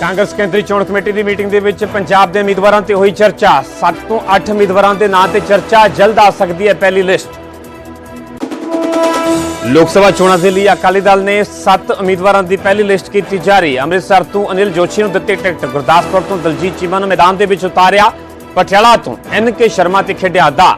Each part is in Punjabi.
ਕਾਂਗਰਸ ਕੇਂਦਰੀ ਚੋਣ ਕਮੇਟੀ ਦੀ ਮੀਟਿੰਗ ਦੇ ਵਿੱਚ ਪੰਜਾਬ ਦੇ ਉਮੀਦਵਾਰਾਂ ਤੇ ਹੋਈ ਚਰਚਾ। 7 ਤੋਂ 8 ਉਮੀਦਵਾਰਾਂ ਦੇ ਨਾਂ ਤੇ ਚਰਚਾ ਜਲਦ ਆ ਸਕਦੀ ਹੈ ਪਹਿਲੀ ਲਿਸਟ। ਲੋਕ ਸਭਾ ਚੋਣਾਂ ਦੇ ਲਈ ਅਕਾਲੀ ਦਲ ਨੇ 7 ਉਮੀਦਵਾਰਾਂ ਦੀ ਪਹਿਲੀ ਲਿਸਟ ਕੀਤੀ ਜਾਰੀ। ਅੰਮ੍ਰਿਤਸਰ ਤੋਂ ਅਨਿਲ ਜੋਸ਼ੀ ਨੂੰ ਦਿੱਤੀ ਟਿਕਟ। ਗੁਰਦਾਸਪੁਰ ਤੋਂ ਦਲਜੀਤ ਚੀਮਾ ਨੂੰ ਮੈਦਾਨ ਦੇ ਵਿੱਚ ਉਤਾਰਿਆ ਪਟਿਆਲਾ ਤੋਂ ਐਨ ਕੇ ਸ਼ਰਮਾ ਤੇ ਖੇਡਿਆ ਦਾ।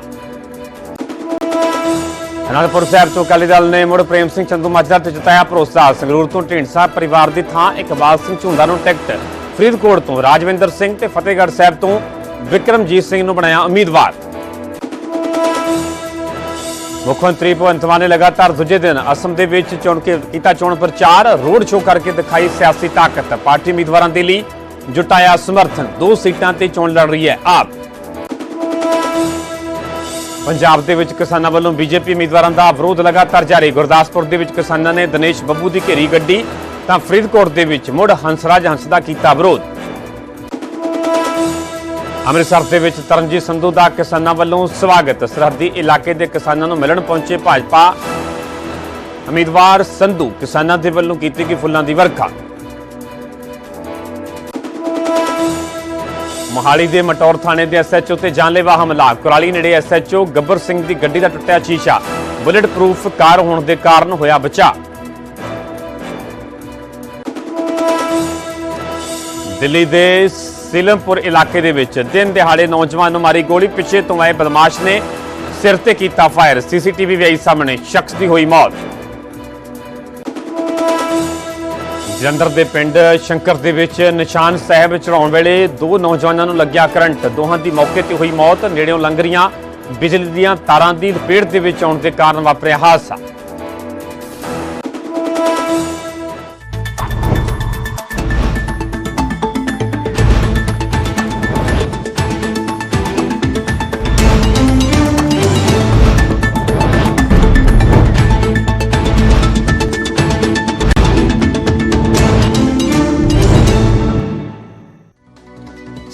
ਅਨੰਦਪੁਰ ਸਾਹਿਬ ਤੋਂ ਅਕਾਲੀ ਦਲ ਨੇ ਮੁੜ ਪ੍ਰੇਮ ਸਿੰਘ ਚੰਦੂ ਮਾਜਰਾ ਤੇ ਜਿਤਾਇਆ ਭਰੋਸਾ। ਸੰਗਰੂਰ ਤੋਂ ਢੀਂਡਸਾ ਪਰਿਵਾਰ ਦੀ ਥਾਂ ਇਕਬਾਲ ਸਿੰਘ ਝੁੰਦਾ ਨੂੰ ਟਿਕਟ। ਫਰੀਦਕੋਟ ਤੋਂ ਰਾਜਵਿੰਦਰ ਸਿੰਘ ਤੇ ਫਤਿਹਗੜ੍ਹ ਸਾਹਿਬ ਤੋਂ ਵਿਕਰਮਜੀਤ ਸਿੰਘ ਨੂੰ ਬਣਾਇਆ ਉਮੀਦਵਾਰ। ਮੁੱਖ ਮੰਤਰੀ ਭਗਵੰਤ ਮਾਨ ਨੇ ਲਗਾਤਾਰ ਦੂਜੇ ਦਿਨ ਅਸਮ ਦੇ ਵਿੱਚ ਚੋਣ ਕੇ ਕੀਤਾ ਚੋਣ ਪ੍ਰਚਾਰ। ਰੋਡ ਸ਼ੋਅ ਕਰਕੇ ਦਿਖਾਈ ਸਿਆਸੀ ਤਾਕਤ। ਪਾਰਟੀ ਉਮੀਦਵਾਰਾਂ ਦੇ ਲਈ ਜੁਟਾਇਆ ਸਮਰਥਨ। ਦੋ ਸੀਟਾਂ ਤੇ ਚੋਣ ਲੜ ਰਹੀ ਹੈ ਆਪ। ਪੰਜਾਬ ਦੇ ਵਿੱਚ ਕਿਸਾਨਾਂ ਵੱਲੋਂ ਬੀਜੇਪੀ ਉਮੀਦਵਾਰਾਂ ਦਾ ਵਿਰੋਧ ਲਗਾਤਾਰ ਜਾਰੀ। ਗੁਰਦਾਸਪੁਰ ਦੇ ਵਿੱਚ ਕਿਸਾਨਾਂ ਨੇ ਦਿਨੇਸ਼ ਬੱਬੂ ਦੀ ਘੇਰੀ ਗੱਡੀ ਤਾਂ ਫਰੀਦਕੋਟ ਦੇ ਵਿੱਚ ਮੁੜ ਹੰਸਰਾਜ ਹੰਸ ਦਾ ਕੀਤਾ ਵਿਰੋਧ। ਅੰਮ੍ਰਿਤਸਰ ਦੇ ਵਿੱਚ ਤਰਨਜੀਤ ਸੰਧੂ ਦਾ ਕਿਸਾਨਾਂ ਵੱਲੋਂ ਸਵਾਗਤ। ਸਰਹੱਦੀ ਇਲਾਕੇ ਦੇ ਕਿਸਾਨਾਂ ਨੂੰ ਮਿਲਣ ਪਹੁੰਚੇ ਭਾਜਪਾ ਉਮੀਦਵਾਰ ਸੰਧੂ। ਕਿਸਾਨਾਂ ਦੇ ਵੱਲੋਂ ਕੀਤੀ ਗਈ ਫੁੱਲਾਂ ਦੀ ਵਰਖਾ। ਮੋਹਾਲੀ ਦੇ ਮਟੌਰ ਥਾਣੇ ਦੇ ਐਸਐਚਓ ਤੇ ਜਾਨਲੇਵਾ ਹਮਲਾ। ਕੁਰਾਲੀ ਨੇੜੇ ਐਸਐਚਓ ਗੱਬਰ ਸਿੰਘ ਦੀ ਗੱਡੀ ਦਾ ਟੁੱਟਿਆ ਸ਼ੀਸ਼ਾ। ਬੁਲੇਟ ਪ੍ਰੂਫ ਕਾਰ ਹੋਣ ਦੇ ਕਾਰਨ ਹੋਇਆ ਬਚਾਅ। ਦਿੱਲੀ ਦੇ ਸਿਲਮਪੁਰ ਇਲਾਕੇ ਦੇ ਵਿੱਚ ਦਿਨ ਦਿਹਾੜੇ ਨੌਜਵਾਨ ਨੂੰ ਮਾਰੀ ਗੋਲੀ, ਪਿੱਛੇ ਤੋਂ ਆਏ ਬਦਮਾਸ਼ ਨੇ ਸਿਰ ਤੇ ਕੀਤਾ ਫਾਇਰ। ਸੀਸੀਟੀਵੀ ਵੀ ਆਈ ਸਾਹਮਣੇ, ਸ਼ਖਸ ਦੀ ਹੋਈ ਮੌਤ। ਜਲੰਧਰ ਦੇ ਪਿੰਡ ਸ਼ੰਕਰ ਦੇ ਵਿੱਚ ਨਿਸ਼ਾਨ ਸਾਹਿਬ ਚੜਾਉਣ ਵੇਲੇ ਦੋ ਨੌਜਵਾਨਾਂ ਨੂੰ ਲੱਗਿਆ ਕਰੰਟ। ਦੋਹਾਂ ਦੀ ਮੌਕੇ ਤੇ ਹੋਈ ਮੌਤ। ਨੇੜਿਓਂ ਲੰਘ ਰਹੀਆਂ ਬਿਜਲੀ ਦੀਆਂ ਤਾਰਾਂ ਦੀ ਲਪੇਟ ਦੇ ਵਿੱਚ ਆਉਣ ਦੇ ਕਾਰਨ ਵਾਪਰਿਆ ਹਾਦਸਾ।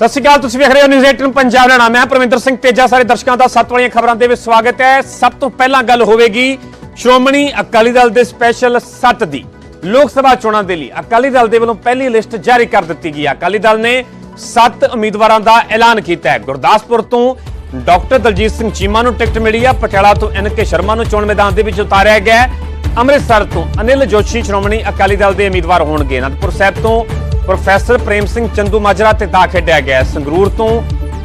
ਸਤਿ ਸ਼੍ਰੀ ਅਕਾਲ, ਤੁਸੀਂ ਵੇਖ ਰਹੇ ਹੋ ਨਿਊਜ਼ 18 ਪੰਜਾਬ ਦਾ ਨਾਮ ਪ੍ਰਵਿੰਦਰ ਸਿੰਘ ਤੇਜਾ, ਸਾਰੇ ਦਰਸ਼ਕਾਂ ਦਾ ਸੱਤ ਵਾਲੀਆਂ ਖਬਰਾਂ ਦੇ ਵਿੱਚ ਸਵਾਗਤ ਹੈ। ਸਭ ਤੋਂ ਪਹਿਲਾਂ ਗੱਲ ਹੋਵੇਗੀ ਸ਼੍ਰੋਮਣੀ ਅਕਾਲੀ ਦਲ ਦੇ ਸਪੈਸ਼ਲ 7 ਦੀ। ਲੋਕ ਸਭਾ ਚੋਣਾਂ ਦੇ ਲਈ ਅਕਾਲੀ ਦਲ ਦੇ ਵੱਲੋਂ ਪਹਿਲੀ ਲਿਸਟ ਜਾਰੀ ਕਰ ਦਿੱਤੀ ਗਈ ਹੈ। ਅਕਾਲੀ ਦਲ ਨੇ 7 ਉਮੀਦਵਾਰਾਂ ਦਾ ਐਲਾਨ ਕੀਤਾ ਹੈ। ਗੁਰਦਾਸਪੁਰ ਤੋਂ ਡਾਕਟਰ ਦਲਜੀਤ ਸਿੰਘ ਚੀਮਾ ਨੂੰ ਟਿਕਟ ਮਿਲੀ ਹੈ। ਪਟਿਆਲਾ ਤੋਂ ਐਨ ਕੇ ਸ਼ਰਮਾ ਨੂੰ ਚੋਣ ਮੈਦਾਨ ਦੇ ਵਿੱਚ ਉਤਾਰਿਆ ਗਿਆ ਹੈ। ਅੰਮ੍ਰਿਤਸਰ ਤੋਂ ਅਨਿਲ ਜੋਸ਼ੀ ਸ਼੍ਰੋਮਣੀ ਅਕਾਲੀ ਦਲ ਦੇ ਉਮੀਦਵਾਰ ਹੋਣਗੇ। ਅਨੰਦਪੁਰ ਸਾਹਿਬ ਤੋਂ ਪ੍ਰੋਫੈਸਰ ਪ੍ਰੇਮ ਸਿੰਘ ਚੰਦੂ ਮਾਜਰਾ ਤੇ ਦਾ ਖੇਡਿਆ ਗਿਆ ਸੰਗਰੂਰ ਤੋਂ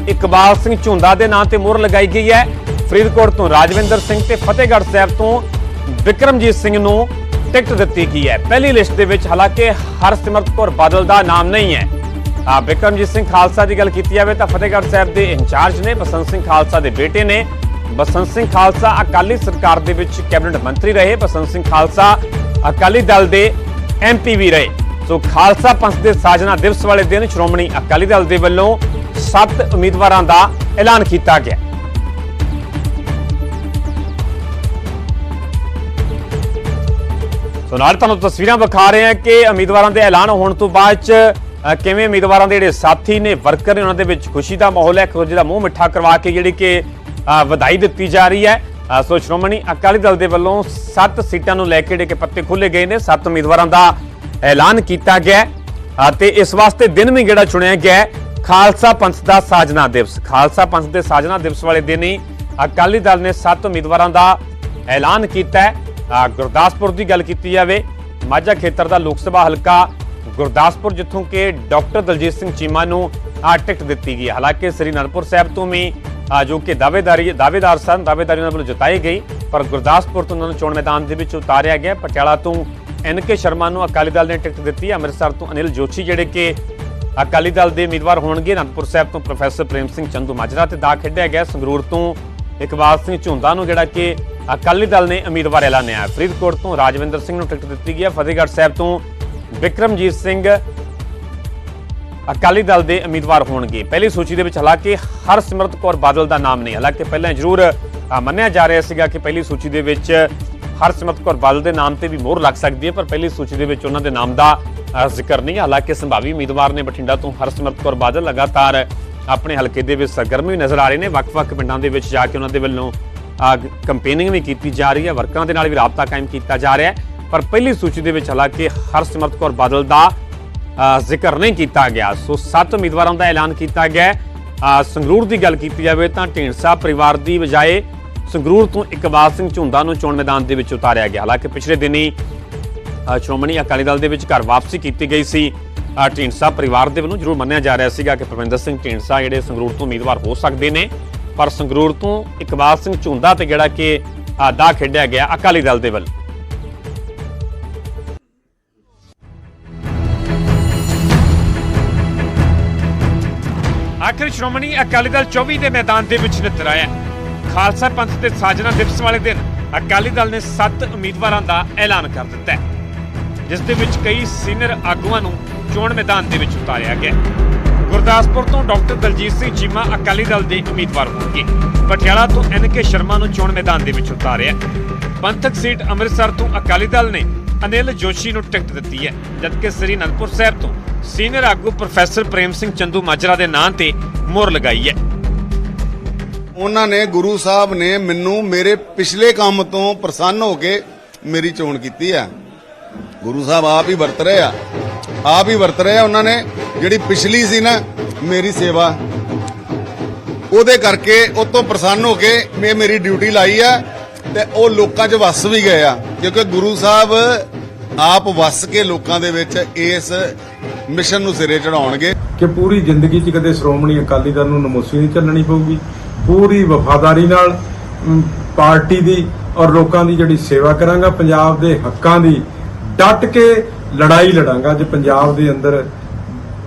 ਇਕਬਾਲ ਸਿੰਘ ਝੁੰਦਾ ਦੇ ਨਾਂ ਤੇ ਮੋਹਰ ਲਗਾਈ ਗਈ ਹੈ। ਫਰੀਦਕੋਟ ਤੋਂ ਰਾਜਵਿੰਦਰ ਸਿੰਘ ਤੇ ਫਤਿਹਗੜ੍ਹ ਸਾਹਿਬ ਤੋਂ ਵਿਕਰਮਜੀਤ ਸਿੰਘ ਨੂੰ ਟਿਕਟ ਦਿੱਤੀ ਗਈ ਹੈ। ਪਹਿਲੀ ਲਿਸਟ ਦੇ ਵਿੱਚ ਹਾਲਾਂਕਿ ਹਰਸਿਮਰਤ ਕੌਰ ਬਾਦਲ ਦਾ ਨਾਮ ਨਹੀਂ ਹੈ। ਆ ਵਿਕਰਮਜੀਤ ਸਿੰਘ ਖਾਲਸਾ ਦੀ ਗੱਲ ਕੀਤੀ ਜਾਵੇ ਤਾਂ ਫਤਿਹਗੜ੍ਹ ਸਾਹਿਬ ਦੇ ਇੰਚਾਰਜ ਨੇ ਬਸੰਤ ਸਿੰਘ ਖਾਲਸਾ ਦੇ ਬੇਟੇ ਨੇ। ਬਸੰਤ ਸਿੰਘ ਖਾਲਸਾ ਅਕਾਲੀ ਸਰਕਾਰ ਦੇ ਵਿੱਚ ਕੈਬਨਿਟ ਮੰਤਰੀ ਰਹੇ। ਬਸੰਤ ਸਿੰਘ ਖਾਲਸਾ ਅਕਾਲੀ ਦਲ ਦੇ ਐਮਪੀ ਵੀ ਰਹੇ। ਸੋ ਖਾਲਸਾ ਪੰਥ ਦੇ ਸਾਜਨਾ ਦਿਵਸ ਵਾਲੇ ਦਿਨ ਸ਼੍ਰੋਮਣੀ ਅਕਾਲੀ ਦਲ ਦੇ ਵੱਲੋਂ 7 ਉਮੀਦਵਾਰਾਂ ਦਾ ਐਲਾਨ ਕੀਤਾ ਗਿਆ। ਸੋ ਨਾਲ ਤੁਹਾਨੂੰ ਤਸਵੀਰਾਂ ਵਿਖਾ ਰਹੇ ਹਾਂ ਕਿ ਉਮੀਦਵਾਰਾਂ ਦੇ ਐਲਾਨ ਹੋਣ ਤੋਂ ਬਾਅਦ ਚ ਕਿਵੇਂ ਉਮੀਦਵਾਰਾਂ ਦੇ ਜਿਹੜੇ ਸਾਥੀ ਨੇ, ਵਰਕਰ ਨੇ, ਉਹਨਾਂ ਦੇ ਵਿੱਚ ਖੁਸ਼ੀ ਦਾ ਮਾਹੌਲ ਹੈ, ਇੱਕ ਦੂਜੇ ਦਾ ਮੂੰਹ ਮਿੱਠਾ ਕਰਵਾ ਕੇ ਜਿਹੜੀ ਕਿ ਵਧਾਈ ਦਿੱਤੀ ਜਾ ਰਹੀ ਹੈ। ਸੋ ਸ਼੍ਰੋਮਣੀ ਅਕਾਲੀ ਦਲ ਦੇ ਵੱਲੋਂ 7 ਸੀਟਾਂ ਨੂੰ ਲੈ ਕੇ ਜਿਹੜੇ ਕਿ ਪੱਤੇ ਖੋਲੇ ਗਏ ਨੇ। 7 ਉਮੀਦਵਾਰਾਂ ਦਾ ਐਲਾਨ ਕੀਤਾ ਗਿਆ ਅਤੇ ਇਸ ਵਾਸਤੇ ਦਿਨ ਵੀ ਜਿਹੜਾ ਚੁਣਿਆ ਗਿਆ ਖਾਲਸਾ ਪੰਥ ਦਾ ਸਾਜਨਾ ਦਿਵਸ। ਖਾਲਸਾ ਪੰਥ ਦੇ ਸਾਜਨਾ ਦਿਵਸ ਵਾਲੇ ਦਿਨ ਹੀ ਅਕਾਲੀ ਦਲ ਨੇ 7 ਉਮੀਦਵਾਰਾਂ ਦਾ ਐਲਾਨ ਕੀਤਾ ਹੈ। ਗੁਰਦਾਸਪੁਰ ਦੀ ਗੱਲ ਕੀਤੀ ਜਾਵੇ, ਮਾਝਾ ਖੇਤਰ ਦਾ ਲੋਕ ਸਭਾ ਹਲਕਾ ਗੁਰਦਾਸਪੁਰ, ਜਿੱਥੋਂ ਕਿ ਡਾਕਟਰ ਦਲਜੀਤ ਸਿੰਘ ਚੀਮਾ ਨੂੰ ਆ ਟਿਕਟ ਦਿੱਤੀ ਗਈ ਹਾਲਾਂਕਿ ਸ੍ਰੀ ਅਨੰਦਪੁਰ ਸਾਹਿਬ ਤੋਂ ਵੀ ਜੋ ਕਿ ਦਾਅਵੇਦਾਰੀ, ਦਾਅਵੇਦਾਰ ਸਨ, ਦਾਅਵੇਦਾਰੀ ਉਹਨਾਂ ਵੱਲੋਂ ਜਤਾਈ ਗਈ, ਪਰ ਗੁਰਦਾਸਪੁਰ ਤੋਂ ਉਹਨਾਂ ਨੂੰ ਚੋਣ ਮੈਦਾਨ ਦੇ ਵਿੱਚ ਉਤਾਰਿਆ ਗਿਆ। ਪਟਿਆਲਾ ਤੋਂ ਐਨ ਕੇ ਸ਼ਰਮਾ ਨੂੰ ਅਕਾਲੀ ਦਲ ਨੇ ਟਿਕਟ ਦਿੱਤੀ। ਹੈ। ਅੰਮ੍ਰਿਤਸਰ ਤੋਂ ਅਨਿਲ ਜੋਸ਼ੀ ਜਿਹੜੇ ਕਿ ਅਕਾਲੀ ਦਲ ਦੇ ਉਮੀਦਵਾਰ ਹੋਣਗੇ, ਅਨੰਦਪੁਰ ਸਾਹਿਬ ਤੋਂ ਪ੍ਰੋਫੈਸਰ ਪ੍ਰੇਮ ਸਿੰਘ ਚੰਦੂ ਮਾਜਰਾ ਤੇ ਦਾ ਖੇਡਿਆ ਗਿਆ। ਸੰਗਰੂਰ ਤੋਂ ਇਕਬਾਲ ਸਿੰਘ ਝੁੰਦਾ ਨੂੰ ਜਿਹੜਾ ਕਿ ਅਕਾਲੀ ਦਲ ਨੇ ਉਮੀਦਵਾਰ ਐਲਾਨਿਆ ਫਰੀਦਕੋਟ ਤੋਂ ਰਾਜਵਿੰਦਰ ਸਿੰਘ ਨੂੰ ਟਿਕਟ ਦਿੱਤੀ ਗਈ ਹੈ। ਫਤਿਹਗੜ੍ਹ ਸਾਹਿਬ ਤੋਂ ਵਿਕਰਮਜੀਤ ਸਿੰਘ ਅਕਾਲੀ ਦਲ ਦੇ ਉਮੀਦਵਾਰ ਹੋਣਗੇ। ਪਹਿਲੀ ਸੂਚੀ ਦੇ ਵਿੱਚ ਹਾਲਾਂਕਿ ਹਰਸਿਮਰਤ ਕੌਰ ਬਾਦਲ ਦਾ ਨਾਮ ਨਹੀਂ, ਹਾਲਾਂਕਿ ਪਹਿਲਾਂ ਜ਼ਰੂਰ ਮੰਨਿਆ ਜਾ ਰਿਹਾ ਸੀਗਾ ਕਿ ਪਹਿਲੀ ਸੂਚੀ ਦੇ ਵਿੱਚ ਹਰਸਿਮਰਤ ਕੌਰ ਬਾਦਲ ਦੇ ਨਾਮ ਤੇ ਵੀ ਮੋਹਰ ਲੱਗ ਸਕਦੀ ਹੈ, ਪਰ ਪਹਿਲੀ ਸੂਚੀ ਦੇ ਵਿੱਚ ਉਹਨਾਂ ਦੇ ਨਾਮ ਦਾ ਜ਼ਿਕਰ ਨਹੀਂ। ਹਾਲਾਂਕਿ ਸੰਭਾਵੀ ਉਮੀਦਵਾਰ ਨੇ ਬਠਿੰਡਾ ਤੋਂ ਹਰਸਿਮਰਤ ਕੌਰ ਬਾਦਲ ਲਗਾਤਾਰ ਆਪਣੇ ਹਲਕੇ ਦੇ ਵਿੱਚ ਸਰਗਰਮ ਵੀ ਨਜ਼ਰ ਆ ਰਹੇ ਨੇ। ਵੱਖ-ਵੱਖ ਪਿੰਡਾਂ ਦੇ ਵਿੱਚ ਜਾ ਕੇ ਉਹਨਾਂ ਦੇ ਵੱਲੋਂ ਕੰਪੇਨਿੰਗ ਵੀ ਕੀਤੀ ਜਾ ਰਹੀ ਹੈ। ਵਰਕਰਾਂ ਦੇ ਨਾਲ ਵੀ ਰਾਬਤਾ ਕਾਇਮ ਕੀਤਾ ਜਾ ਰਿਹਾ ਹੈ। ਪਰ ਪਹਿਲੀ ਸੂਚੀ ਦੇ ਵਿੱਚ ਹਾਲਾਂਕਿ ਹਰਸਿਮਰਤ ਕੌਰ ਬਾਦਲ ਦਾ ਜ਼ਿਕਰ ਨਹੀਂ ਕੀਤਾ ਗਿਆ। ਸੋ ਸੱਤ ਉਮੀਦਵਾਰਾਂ ਦਾ ਐਲਾਨ ਕੀਤਾ ਗਿਆ ਸੰਗਰੂਰ ਦੀ ਗੱਲ ਕੀਤੀ ਜਾਵੇ ਤਾਂ ਢੀਂਡਸਾ ਪਰਿਵਾਰ ਦੀ ਬਜਾਏ ਸੰਗਰੂਰ ਤੋਂ ਇਕਬਾਲ ਸਿੰਘ ਝੁੰਦਾ ਨੂੰ ਚੋਣ ਮੈਦਾਨ ਦੇ ਵਿੱਚ ਉਤਾਰਿਆ ਗਿਆ। ਹਾਲਾਂਕਿ ਪਿਛਲੇ ਦਿਨੀ ਸ਼੍ਰੋਮਣੀ ਅਕਾਲੀ ਦਲ ਦੇ ਵਿੱਚ ਘਰ ਵਾਪਸੀ ਕੀਤੀ ਗਈ ਸੀ। ਢੀਂਡਸਾ ਪਰਿਵਾਰ ਦੇ ਵੱਲੋਂ ਜ਼ਰੂਰ ਮੰਨਿਆ ਜਾ ਰਿਹਾ ਸੀਗਾ ਕਿ ਪਰਮਿੰਦਰ ਸਿੰਘ ਢੀਂਡਸਾ ਜਿਹੜੇ ਸੰਗਰੂਰ ਤੋਂ ਉਮੀਦਵਾਰ ਹੋ ਸਕਦੇ ਨੇ। ਪਰ ਸੰਗਰੂਰ ਤੋਂ ਇਕਬਾਲ ਸਿੰਘ ਝੁੰਦਾ ਤੇ ਜਿਹੜਾ ਕਿ ਦਾ ਖੇਡਿਆ ਗਿਆ ਅਕਾਲੀ ਦਲ ਦੇ ਵੱਲ। ਆਖਿਰ ਸ਼੍ਰੋਮਣੀ ਅਕਾਲੀ ਦਲ 24 ਦੇ ਮੈਦਾਨ ਦੇ ਵਿੱਚ ਨਿੱਤਰ ਆਇਆ ਖਾਲਸਾ ਪੰਥ ਦੇ ਸਾਜਨਾ ਦਿਵਸ ਵਾਲੇ ਦਿਨ ਅਕਾਲੀ ਦਲ ਨੇ 7 ਉਮੀਦਵਾਰਾਂ ਦਾ ਐਲਾਨ ਕਰ ਦਿੱਤਾ ਹੈ, ਜਿਸ ਦੇ ਵਿੱਚ ਕਈ ਸੀਨੀਅਰ ਆਗੂਆਂ ਨੂੰ ਚੋਣ ਮੈਦਾਨ ਦੇ ਵਿੱਚ ਉਤਾਰਿਆ ਗਿਆ ਗੁਰਦਾਸਪੁਰ ਤੋਂ ਡਾਕਟਰ ਦਲਜੀਤ ਸਿੰਘ ਚੀਮਾ ਅਕਾਲੀ ਦਲ ਦੇ ਉਮੀਦਵਾਰ ਹੋਣਗੇ। ਪਟਿਆਲਾ ਤੋਂ ਐਨ ਕੇ ਸ਼ਰਮਾ ਨੂੰ ਚੋਣ ਮੈਦਾਨ ਦੇ ਵਿੱਚ ਉਤਾਰਿਆ ਪੰਥਕ ਸੀਟ ਅੰਮ੍ਰਿਤਸਰ ਤੋਂ ਅਕਾਲੀ ਦਲ ਨੇ ਅਨਿਲ ਜੋਸ਼ੀ ਨੂੰ ਟਿਕਟ ਦਿੱਤੀ ਹੈ, ਜਦਕਿ ਸ੍ਰੀ ਅਨੰਦਪੁਰ ਸਾਹਿਬ ਤੋਂ ਸੀਨੀਅਰ ਆਗੂ ਪ੍ਰੋਫੈਸਰ ਪ੍ਰੇਮ ਸਿੰਘ ਚੰਦੂ ਮਾਜਰਾ ਦੇ ਨਾਂ ਤੇ ਮੋਹਰ ਲਗਾਈ ਹੈ। ਉਹਨਾਂ ਨੇ ਗੁਰੂ ਸਾਹਿਬ ਨੇ ਮੈਨੂੰ ਮੇਰੇ ਪਿਛਲੇ ਕੰਮ ਤੋਂ ਪ੍ਰਸੰਨ ਹੋ ਕੇ ਮੇਰੀ ਚੋਣ ਕੀਤੀ ਆ। ਗੁਰੂ ਸਾਹਿਬ ਆਪ ਹੀ ਵਰਤ ਰਹੇ ਆ। ਆਪ ਹੀ ਵਰਤ ਰਹੇ ਆ ਉਹਨਾਂ ਨੇ। ਜਿਹੜੀ ਪਿਛਲੀ ਸੀ ਨਾ, ਮੇਰੀ ਸੇਵਾ। ਉਹਦੇ ਕਰਕੇ ਉਹ ਤੋਂ ਪ੍ਰਸੰਨ ਹੋ ਕੇ ਮੈਂ ਮੇਰੀ ਡਿਊਟੀ ਲਾਈ ਆ ਤੇ ਉਹ ਲੋਕਾਂ 'ਚ ਵਸ ਵੀ ਗਏ ਆ। ਕਿਉਂਕਿ ਗੁਰੂ ਸਾਹਿਬ ਆਪ ਵਸ ਕੇ ਲੋਕਾਂ ਦੇ ਵਿੱਚ ਇਸ ਮਿਸ਼ਨ ਨੂੰ ਸਿਰੇ ਚੜਾਉਣਗੇ। ਕਿ ਪੂਰੀ ਜ਼ਿੰਦਗੀ 'ਚ ਕਦੇ ਸ਼੍ਰੋਮਣੀ ਅਕਾਲੀ ਦਲ ਨੂੰ ਨਮੋਸੀ ਨਹੀਂ ਚੱਲਣੀ ਪਊਗੀ। ਪੂਰੀ ਵਫਾਦਾਰੀ ਨਾਲ ਪਾਰਟੀ ਦੀ ਔਰ ਲੋਕਾਂ ਦੀ ਜਿਹੜੀ ਸੇਵਾ ਕਰਾਂਗਾ, ਪੰਜਾਬ ਦੇ ਹੱਕਾਂ ਦੀ, ਡਟ ਕੇ ਲੜਾਈ ਲੜਾਂਗਾ ਜੇ ਪੰਜਾਬ ਦੇ ਅੰਦਰ,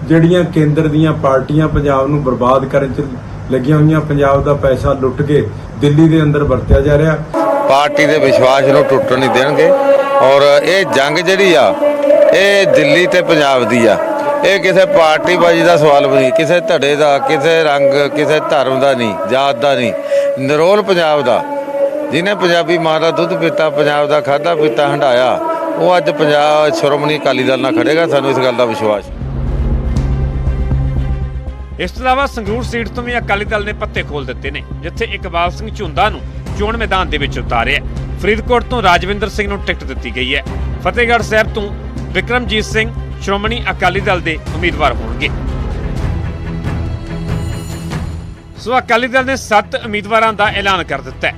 ਜਿਹੜੀਆਂ ਕੇਂਦਰ ਦੀਆਂ ਪਾਰਟੀਆਂ ਪੰਜਾਬ ਨੂੰ ਬਰਬਾਦ ਕਰਨ 'ਚ ਲੱਗੀਆਂ ਹੋਈਆਂ, ਪੰਜਾਬ ਦਾ ਪੈਸਾ ਲੁੱਟ ਕੇ ਦਿੱਲੀ ਦੇ ਅੰਦਰ ਵਰਤਿਆ ਜਾ ਰਿਹਾ। ਪਾਰਟੀ ਦੇ ਵਿਸ਼ਵਾਸ ਨੂੰ ਟੁੱਟਣ ਨਹੀਂ ਦੇਣਗੇ ਔਰ ਇਹ ਜੰਗ ਜਿਹੜੀ ਆ, ਇਹ ਦਿੱਲੀ ਤੇ ਪੰਜਾਬ ਦੀ ਆ। ਇਹ ਕਿਸੇ ਪਾਰਟੀ ਬਾਜੀ ਦਾ ਸਵਾਲ ਵੀ ਨਹੀਂ, ਕਿਸੇ ਧੜੇ ਦਾ, ਕਿਸੇ ਰੰਗ, ਕਿਸੇ ਧਰਮ ਦਾ ਨਹੀਂ, ਜਾਤ ਦਾ ਨਹੀਂ, ਨਿਰੋਲ ਪੰਜਾਬ ਦਾ। ਜਿਹਨੇ ਪੰਜਾਬੀ ਮਾਂ ਦਾ ਦੁੱਧ ਪੀਤਾ, ਪੰਜਾਬ ਦਾ ਖਾਦਾ ਪੀਤਾ ਹੰਡਾਇਆ ਉਹ ਅੱਜ ਪੰਜਾਬ ਸ਼੍ਰੋਮਣੀ ਅਕਾਲੀ ਦਲ ਨਾਲ ਖੜੇਗਾ, ਸਾਨੂੰ ਇਸ ਗੱਲ ਦਾ ਵਿਸ਼ਵਾਸ। ਇਸ ਤੋਂ ਇਲਾਵਾ ਸੰਗਰੂਰ ਸੀਟ ਤੋਂ ਵੀ ਅਕਾਲੀ ਦਲ ਨੇ ਪੱਤੇ ਖੋਲ ਦਿੱਤੇ ਨੇ, ਜਿੱਥੇ ਇਕਬਾਲ ਸਿੰਘ ਝੁੰਦਾ ਨੂੰ ਚੋਣ ਮੈਦਾਨ ਦੇ ਵਿੱਚ ਉਤਾਰਿਆ। ਫਰੀਦਕੋਟ ਤੋਂ ਰਾਜਵਿੰਦਰ ਸਿੰਘ ਨੂੰ ਟਿਕਟ ਦਿੱਤੀ ਗਈ ਹੈ। ਫਤਿਹਗੜ੍ਹ ਸਾਹਿਬ ਤੋਂ ਵਿਕਰਮਜੀਤ ਸਿੰਘ ਸ਼੍ਰੋਮਣੀ ਅਕਾਲੀ ਦਲ ਦੇ ਉਮੀਦਵਾਰ ਹੋਣਗੇ। ਸੋ ਅਕਾਲੀ ਦਲ ਨੇ 7 ਉਮੀਦਵਾਰਾਂ ਦਾ ਐਲਾਨ ਕਰ ਦਿੱਤਾ ਹੈ।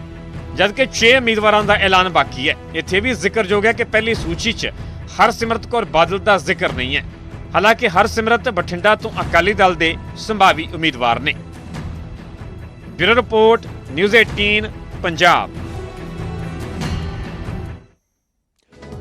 ਜਦਕਿ 6 ਉਮੀਦਵਾਰਾਂ ਦਾ ਐਲਾਨ ਬਾਕੀ ਹੈ। ਇੱਥੇ ਵੀ ਜ਼ਿਕਰਯੋਗ ਹੈ ਕਿ ਪਹਿਲੀ ਸੂਚੀ 'ਚ ਹਰਸਿਮਰਤ ਕੌਰ ਬਾਦਲ ਦਾ ਜ਼ਿਕਰ ਨਹੀਂ ਹੈ। ਹਾਲਾਂਕਿ ਹਰਸਿਮਰਤ ਬਠਿੰਡਾ ਤੋਂ ਅਕਾਲੀ ਦਲ ਦੇ ਸੰਭਾਵੀ ਉਮੀਦਵਾਰ ਨੇ। Bureau report, news 18 Punjab.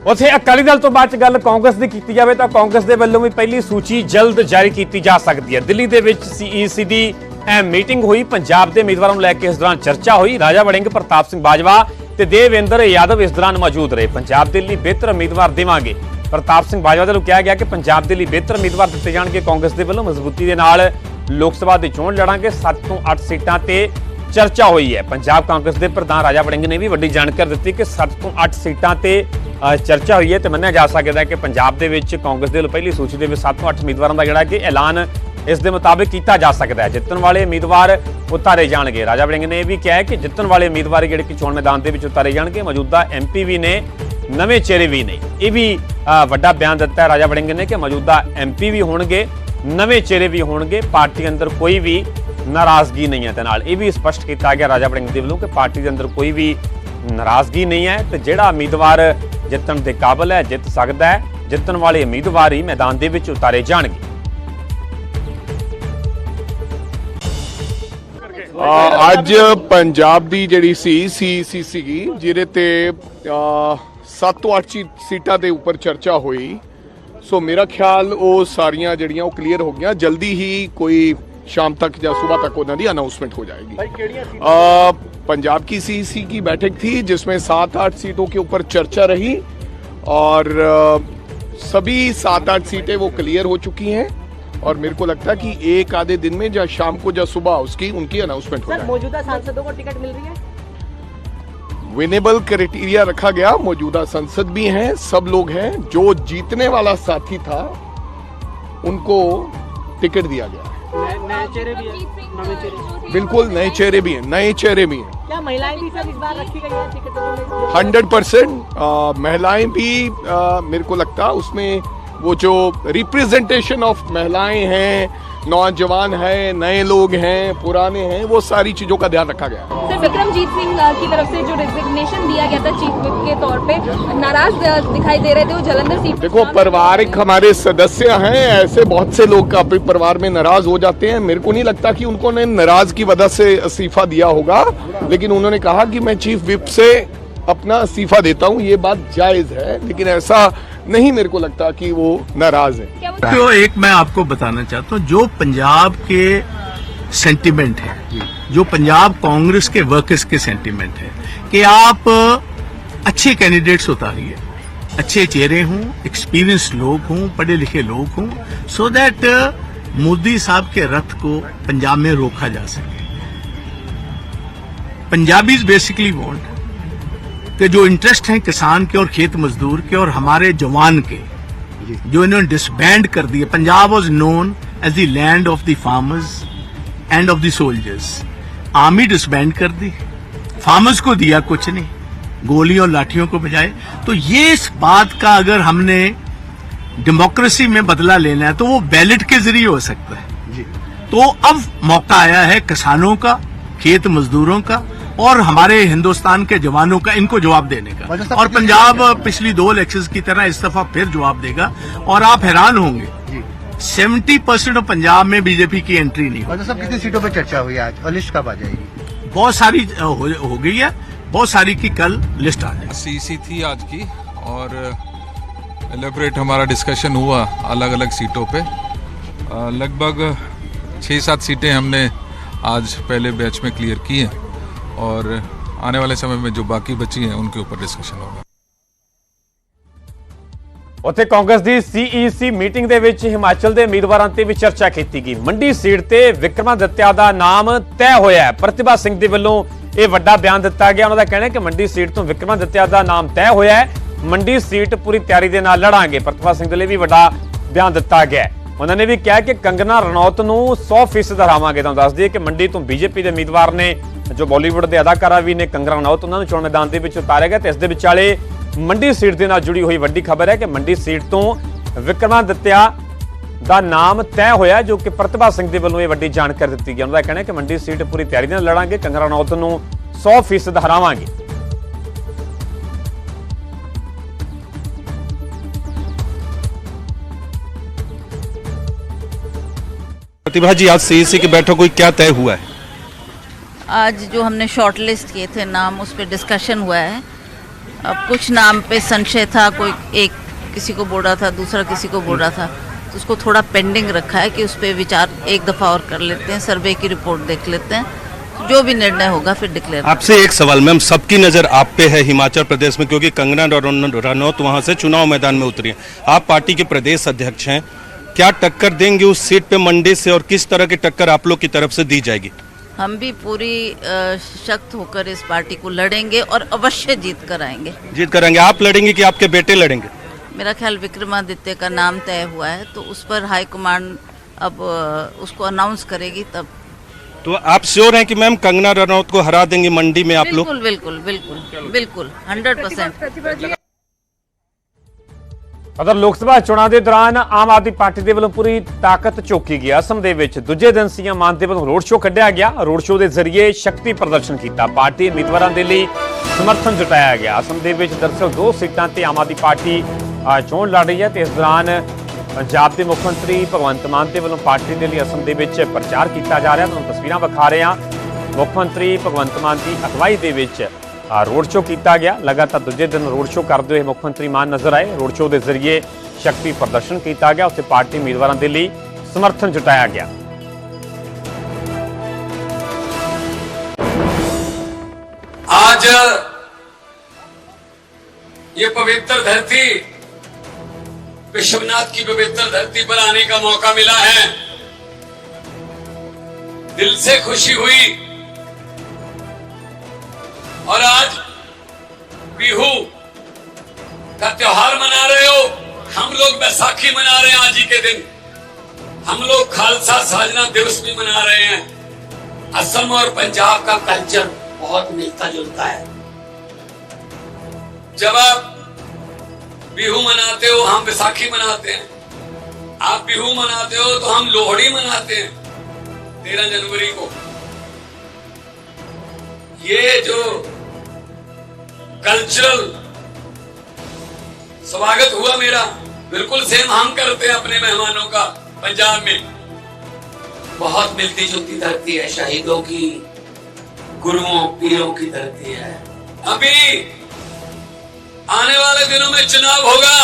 ਉਥੇ ਅਕਾਲੀ ਦਲ ਤੋਂ ਬਾਅਦ ਚ ਗੱਲ ਕਾਂਗਰਸ ਦੀ ਕੀਤੀ ਜਾਵੇ ਤਾਂ ਕਾਂਗਰਸ ਦੇ ਵੱਲੋਂ ਵੀ ਪਹਿਲੀ ਸੂਚੀ ਜਲਦ ਜਾਰੀ ਕੀਤੀ ਜਾ ਸਕਦੀ ਹੈ। ਦਿੱਲੀ ਦੇ ਵਿੱਚ ਸੀਈਸੀ ਦੀ ਅਹਿਮ ਮੀਟਿੰਗ ਹੋਈ, ਪੰਜਾਬ ਦੇ ਉਮੀਦਵਾਰਾਂ ਨੂੰ ਲੈ ਕੇ ਇਸ ਦੌਰਾਨ ਚਰਚਾ ਹੋਈ। ਰਾਜਾ ਵੜਿੰਗ, ਪ੍ਰਤਾਪ ਸਿੰਘ ਬਾਜਵਾ ਤੇ ਦੇਵੇਂਦਰ ਯਾਦਵ ਇਸ ਦੌਰਾਨ ਮੌਜੂਦ ਰਹੇ। ਪੰਜਾਬ ਦੇ ਲਈ ਬਿਹਤਰ ਉਮੀਦਵਾਰ ਦੇਵਾਂਗੇ। ਪ੍ਰਤਾਪ ਸਿੰਘ ਬਾਜਵਾ ਦੇ ਨੂੰ ਕਿਹਾ ਗਿਆ ਕਿ ਪੰਜਾਬ ਦੇ ਲਈ ਬਿਹਤਰ ਉਮੀਦਵਾਰ ਦਿੱਤੇ ਜਾਣਗੇ। ਕਾਂਗਰਸ ਦੇ ਵੱਲੋਂ ਮਜ਼ਬੂਤੀ ਦੇ ਨਾਲ ਲੋਕ ਸਭਾ ਦੀ ਚੋਣ ਲੜਾਂਗੇ। 7 ਤੋਂ 8 ਸੀਟਾਂ ਤੇ ਚਰਚਾ ਹੋਈ ਹੈ। ਪੰਜਾਬ ਕਾਂਗਰਸ ਦੇ ਪ੍ਰਧਾਨ ਰਾਜਾ ਵੜਿੰਗ ਨੇ ਵੀ ਵੱਡੀ ਜਾਣਕਾਰੀ ਦਿੱਤੀ ਕਿ 7 ਤੋਂ 8 ਸੀਟਾਂ ਤੇ ਚਰਚਾ ਹੋਈ ਹੈ ਤੇ ਮੰਨਿਆ ਜਾ ਸਕਦਾ ਹੈ ਕਿ ਪੰਜਾਬ ਦੇ ਵਿੱਚ ਕਾਂਗਰਸ ਦੇ ਵੱਲੋਂ ਪਹਿਲੀ ਸੂਚੀ ਦੇ ਵਿੱਚ 7 ਤੋਂ 8 ਉਮੀਦਵਾਰਾਂ ਦਾ ਜਿਹੜਾ ਕਿ ਐਲਾਨ ਇਸ ਦੇ ਮੁਤਾਬਿਕ ਕੀਤਾ ਜਾ ਸਕਦਾ ਹੈ। ਜਿੱਤਣ ਵਾਲੇ ਉਮੀਦਵਾਰ ਉਤਾਰੇ ਜਾਣਗੇ। ਰਾਜਾ ਵੜਿੰਗ ਨੇ ਇਹ ਵੀ ਕਿਹਾ ਕਿ ਜਿੱਤਣ ਵਾਲੇ ਉਮੀਦਵਾਰ ਜਿਹੜੇ ਕਿ ਚੋਣ ਮੈਦਾਨ ਦੇ ਵਿੱਚ ਉਤਾਰੇ ਜਾਣਗੇ, ਮੌਜੂਦਾ ਐਮਪੀ ਵੀ ਨੇ, ਨਵੇਂ ਚਿਹਰੇ ਵੀ ਨੇ। ਇਹ ਵੀ ਵੱਡਾ ਬਿਆਨ ਦਿੱਤਾ ਹੈ ਰਾਜਾ ਵੜਿੰਗ ਨੇ ਕਿ ਮੌਜੂਦਾ ਐਮਪੀ ਵੀ ਹੋਣਗੇ, ਨਵੇਂ ਚਿਹਰੇ ਵੀ ਹੋਣਗੇ, ਪਾਰਟੀ ਅੰਦਰ ਕੋਈ ਵੀ ਨਾਰਾਜ਼ਗੀ ਨਹੀਂ ਹੈ। ਤੇ ਨਾਲ ਇਹ ਵੀ ਸਪਸ਼ਟ ਕੀਤਾ ਗਿਆ ਰਾਜਾ ਵੜਿੰਗ ਦੇ ਵੱਲੋਂ ਕਿ ਪਾਰਟੀ ਦੇ ਅੰਦਰ ਕੋਈ ਵੀ ਨਾਰਾਜ਼ਗੀ ਨਹੀਂ ਹੈ ਤੇ ਜਿਹੜਾ ਉਮੀਦਵਾਰ ਜਿੱਤਣ ਦੇ ਕਾਬਲ ਹੈ ਜਿੱਤ ਸਕਦਾ ਹੈ। ਜਿੱਤਣ ਵਾਲੇ ਉਮੀਦਵਾਰ ਹੀ ਮੈਦਾਨ ਦੇ ਵਿੱਚ ਉਤਾਰੇ ਜਾਣਗੇ। ਅੱਜ ਪੰਜਾਬ ਦੀ ਜਿਹੜੀ ਸੀ ਸੀਸੀ ਸੀਗੀ ਜਿਹਦੇ ਤੇ 7 ਤੋਂ 8 ਸੀਟਾਂ ਦੇ ਉੱਪਰ ਚਰਚਾ ਹੋਈ। ਸੋ ਮੇਰਾ ਖਿਆਲ ਉਹ ਸਾਰੀਆਂ ਜਿਹੜੀਆਂ ਉਹ ਕਲੀਅਰ ਹੋ ਗਈਆਂ। ਜਲਦੀ ਹੀ ਕੋਈ ਸ਼ਾਮ ਤੱਕ ਜਾਂ ਸਵੇਰ ਤੱਕ ਉਹਨਾਂ ਦੀ ਅਨਾਉਂਸਮੈਂਟ ਹੋ ਜਾਏਗੀ। पंजाब की सीसी की बैठक थी जिसमें सात आठ सीटों के ऊपर चर्चा रही और सभी सात आठ सीटें वो क्लियर हो चुकी हैं और मेरे को लगता है कि एक आधे दिन में या शाम को या सुबह उसकी उनकी अनाउंसमेंट हो मौजूदा सांसदों को टिकट मिल रही है? विनेबल क्राइटेरिया रखा गया मौजूदा संसद भी हैं सब लोग हैं जो जीतने वाला साथी था उनको टिकट दिया गया है। नए चेहरे भी है बिल्कुल नए चेहरे भी हैं नए चेहरे भी हैं। क्या महिलाएँ भी सब इस बार रखी गई हैं हंड्रेड परसेंट महिलाएँ भी आ, मेरे को लगता उसमें वो जो रिप्रेजेंटेशन ऑफ़ महिलाएँ हैं नौजवान हैं नए लोग हैं पुराने हैं वो सारी चीज़ों का ध्यान रखा गया सर विक्रमजीत सिंह की तरफ़ से जो रेजिग्नेशन दिया गया था चीफ विप के तौर पे नाराज़ दिखाई दे रहे थे वो जलंधर सीट देखो पारिवारिक हमारे सदस्य हैं ऐसे बहुत से लोग अपने परिवार में नाराज़ हो जाते हैं। मेरे को नहीं लगता कि उनको ने नाराज़ की वजह से इस्तीफा दिया होगा लेकिन उन्होंने कहा कि मैं चीफ विप से अपना इस्तीफा देता हूँ ये बात जायज़ है लेकिन ऐसा नहीं मेरे को लगता कि वो नाराज़ है। तो एक मैं आपको बताना चाहता हूँ जो पंजाब के सेंटिमेंट है जो। पंजाब कांग्रेस के वर्कर्स के सेंटिमेंट है कि आप अच्छे कैंडिडेट्स उतारिए। अच्छे चेहरे हों एक्सपीरियंस लोग हों पढ़े लिखे लोग हों सो दैट मोदी साहब के रथ को पंजाब में रोका जा सके। पंजाबीज बेसिकली वॉन्ट कि जो इंटरेस्ट हैं किसान के और खेत मजदूर के और हमारे जवान के जो। इन्होंने डिसबैंड कर दिए। Punjab was known as the land of the farmers and of the soldiers army disband कर दी। फार्मर्स को दिया कुछ नहीं। गोलियों और लाठियों को बजाय तो ये इस बात का अगर हमने डेमोक्रेसी में बदला लेना है तो वो बैलेट के ज़रिए हो सकता है। तो अब मौका आया है किसानों का खेत मजदूरों का और हमारे हिंदुस्तान के जवानों का इनको जवाब देने का। और पंजाब पिछली दो इलेक्शन की तरह इस दफ़ा फिर जवाब देगा। और आप हैरान होंगे। सेवेंटी परसेंट ऑफ़ पंजाब में बीजेपी की एंट्री नहीं होगी कितनी सीटों पे चर्चा हुई आज? और लिस्ट कब आ जाएगी? बहुत सारी हो, हो गई है। बहुत सारी की कल लिस्ट आ जाएगी। सीसी थी आज की और एलेबरेट हमारा डिस्कशन हुआ अलग अलग सीटों पे। लगभग छः सात सीटें हमने आज पहले बैच में क्लियर की हैं। और आने वाले समय में जो बाकी बची हैं उनके ऊपर डिस्कशन होगा ਉੱਥੇ ਕਾਂਗਰਸ ਦੀ ਸੀਈਸੀ ਮੀਟਿੰਗ ਦੇ ਵਿੱਚ ਹਿਮਾਚਲ ਦੇ ਉਮੀਦਵਾਰਾਂ ਤੇ ਵੀ ਚਰਚਾ ਕੀਤੀ ਗਈ ਮੰਡੀ ਸੀਟ ਤੇ ਵਿਕਰਮਾਦਿੱਤਿਆ ਦਾ ਨਾਮ ਤੈਅ ਹੋਇਆ ਹੈ ਪ੍ਰਤਿਭਾ ਸਿੰਘ ਦੇ ਵੱਲੋਂ ਇਹ ਵੱਡਾ ਬਿਆਨ ਦਿੱਤਾ ਗਿਆ ਉਹਨਾਂ ਦਾ ਕਹਿਣਾ ਹੈ ਕਿ ਮੰਡੀ ਸੀਟ ਤੋਂ ਵਿਕਰਮਾਦਿੱਤਿਆ ਦਾ ਨਾਮ ਤੈਅ ਹੋਇਆ ਹੈ ਮੰਡੀ ਸੀਟ ਪੂਰੀ ਤਿਆਰੀ ਦੇ ਨਾਲ ਲੜਾਂਗੇ ਪ੍ਰਤਿਭਾ ਸਿੰਘ ਦੇ ਲਈ ਵੀ ਵੱਡਾ ਬਿਆਨ ਦਿੱਤਾ ਗਿਆ ਹੈ ਉਹਨਾਂ ਨੇ ਵੀ ਕਿਹਾ ਕਿ ਕੰਗਨਾ ਰਣੌਤ ਨੂੰ 100% ਹਰਾਵਾਂਗੇ ਤੁਹਾਨੂੰ ਦੱਸ ਦਈਏ ਕਿ ਮੰਡੀ ਤੋਂ ਬੀਜੇਪੀ ਦੇ ਉਮੀਦਵਾਰ ਨੇ ਜੋ ਬਾਲੀਵੁੱਡ ਦੇ ਅਦਾਕਾਰਾ ਵੀ ਨੇ ਕੰਗਨਾ ਰਣੌਤ ਉਹਨਾਂ ਨੂੰ ਚੋਣ ਮੈਦਾਨ ਦੇ ਵਿੱਚ ਉਤਾਰਿਆ ਗਿਆ ਤੇ ਇਸ ਦੇ ਵਿਚਾਲੇ ਮੰਡੀ ਸੀਟ ਦੇ ਨਾਲ ਜੁੜੀ ਹੋਈ ਵੱਡੀ ਖਬਰ ਹੈ ਕਿ ਮੰਡੀ ਸੀਟ ਤੋਂ ਵਿਕਰਮਾਦਿੱਤਿਆ ਦਾ ਨਾਮ ਤੈਅ ਹੋਇਆ ਜੋ ਕਿ ਪ੍ਰਤਿਭਾ ਸਿੰਘ ਦੇ ਵੱਲੋਂ ਇਹ ਵੱਡੀ ਜਾਣਕਾਰੀ ਦਿੱਤੀ ਗਈ ਉਹਨਾਂ ਦਾ ਕਹਿਣਾ ਹੈ ਕਿ ਮੰਡੀ ਸੀਟ ਪੂਰੀ ਤਿਆਰੀ ਨਾਲ ਲੜਾਂਗੇ ਕੰਗਨਾ ਰਣੌਤ ਨੂੰ 100% ਹਰਾਵਾਂਗੇ प्रतिभा जी आज सीईसी की बैठक हुई क्या तय हुआ है आज जो हमने शॉर्ट लिस्ट किए थे, नाम उस पर डिस्कशन हुआ है। अब कुछ नाम पे संशय था, कोई एक किसी को बोल रहा था, दूसरा किसी को बोल रहा था। तो उसको थोड़ा पेंडिंग रखा है कि उस पर विचार एक दफ़ा और कर लेते हैं सर्वे की रिपोर्ट देख लेते हैं। जो भी निर्णय होगा, फिर डिक्लेयर आपसे एक सवाल, मैम, सबकी नज़र आप पे है हिमाचल प्रदेश में, क्योंकि कंगना रन- रनौत वहाँ से चुनाव मैदान में उतरी हैं। आप पार्टी के प्रदेश अध्यक्ष हैं। क्या टक्कर देंगे उस सीट पे मंडी से, और किस तरह की टक्कर आप लोग की तरफ़ से दी जाएगी? हम भी पूरी सख्त होकर इस पार्टी को लड़ेंगे और अवश्य जीत कर आएँगे। जीत करेंगे आप लड़ेंगे कि आपके बेटे लड़ेंगे? मेरा ख्याल विक्रमादित्य का नाम तय हुआ है तो उस पर हाईकमांड अब उसको अनाउंस करेगी तब। तो आप श्योर हैं कि मैम कंगना रनौत को हरा देंगे मंडी में आप लोग? बिल्कुल बिल्कुल बिल्कुल बिल्कुल हंड्रेड परसेंट ਉਧਰ ਲੋਕ ਸਭਾ ਚੋਣਾਂ ਦੇ ਦੌਰਾਨ ਆਮ ਆਦਮੀ ਪਾਰਟੀ ਦੇ ਵੱਲੋਂ ਪੂਰੀ ਤਾਕਤ ਝੋਕੀ ਗਈ। ਅਸਮ ਦੇ ਵਿੱਚ ਦੂਜੇ ਦਿਨ ਸੀਐਮ ਮਾਨ ਦੇ ਵੱਲੋਂ ਰੋਡ ਸ਼ੋਅ ਕੱਢਿਆ ਗਿਆ। ਰੋਡ ਸ਼ੋਅ ਦੇ ਜ਼ਰੀਏ ਸ਼ਕਤੀ ਪ੍ਰਦਰਸ਼ਨ ਕੀਤਾ। ਪਾਰਟੀ ਉਮੀਦਵਾਰਾਂ ਦੇ ਲਈ ਸਮਰਥਨ ਜੁਟਾਇਆ ਗਿਆ। ਅਸਮ ਦੇ ਵਿੱਚ ਦਰਅਸਲ ਦੋ ਸੀਟਾਂ ਤੇ ਆਮ ਆਦਮੀ ਪਾਰਟੀ ਚੋਣ ਲੜ ਰਹੀ ਹੈ ਤੇ ਇਸ ਦੌਰਾਨ ਪੰਜਾਬ ਦੇ ਮੁੱਖ ਮੰਤਰੀ ਭਗਵੰਤ ਮਾਨ ਦੇ ਵੱਲੋਂ ਪਾਰਟੀ ਦੇ ਲਈ ਅਸਮ ਦੇ ਵਿੱਚ ਪ੍ਰਚਾਰ ਕੀਤਾ ਜਾ ਰਿਹਾ। ਤੁਹਾਨੂੰ ਤਸਵੀਰਾਂ ਵਿਖਾ ਰਹੇ ਹਾਂ। ਮੁੱਖ ਮੰਤਰੀ ਭਗਵੰਤ ਮਾਨ ਦੀ ਅਗਵਾਈ ਦੇ ਵਿੱਚ ਰੋਡ ਸ਼ੋਅ ਕੀਤਾ ਗਿਆ ਲਗਾਤਾਰ ਦੂਜੇ ਦਿਨ ਰੋਡ ਸ਼ੋਅ ਕਰਦੇ ਹੋਏ ਮੁੱਖ ਮੰਤਰੀ ਮਾਨ ਨਜ਼ਰ ਆਏ ਰੋਡ ਸ਼ੋਅ ਦੇ ਜ਼ਰੀਏ ਸ਼ਕਤੀ ਪ੍ਰਦਰਸ਼ਨ ਕੀਤਾ ਗਿਆ ਉੱਥੇ ਪਾਰਟੀ ਉਮੀਦਵਾਰਾਂ ਦੇ ਲਈ ਸਮਰਥਨ ਜੁਟਾਇਆ ਗਿਆ आज ये पवित्र धरती विश्वनाथ की पवित्र धरती पर आने का मौका मिला है दिल से खुशी हुई और आज बिहू का त्योहार मना रहे हो। हम लोग बैसाखी मना रहे हैं आज ही के दिन। हम लोग खालसा साजना दिवस भी मना रहे हैं। असम और पंजाब का कल्चर बहुत मिलता जुलता है। जब आप बिहू मनाते हो, हम बैसाखी मनाते हैं। आप बिहू मनाते हो तो हम लोहड़ी मनाते हैं, तेरह जनवरी को। ये जो कल्चरल स्वागत हुआ मेरा। बिल्कुल सेम हम करते हैं अपने मेहमानों का पंजाब में। बहुत मिलती जुलती धरती है, शहीदों की, गुरुओं, पीरों की धरती है। अभी आने वाले दिनों में चुनाव होगा।